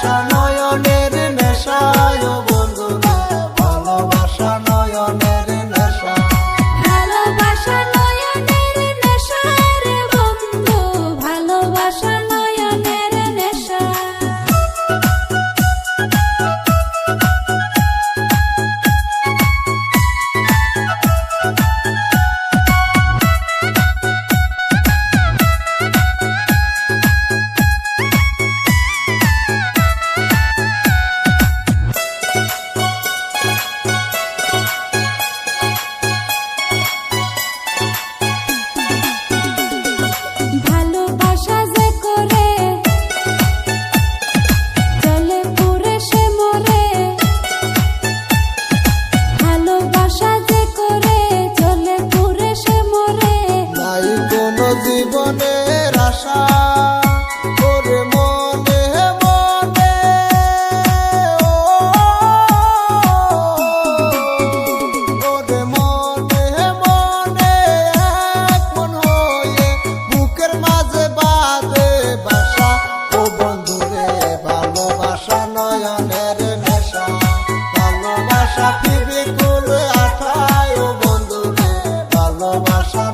什么？জীবনের আশা। ওরে মনে মনে ওরে মনে মনে এক মন হয়ে বুকের মাঝে বাজে বাসা। ও বন্ধু রে, ভালোবাসা নয়নের নেশা। ভালোবাসা পিবি কুল আঠায়। ও বন্ধু রে, ভালোবাসা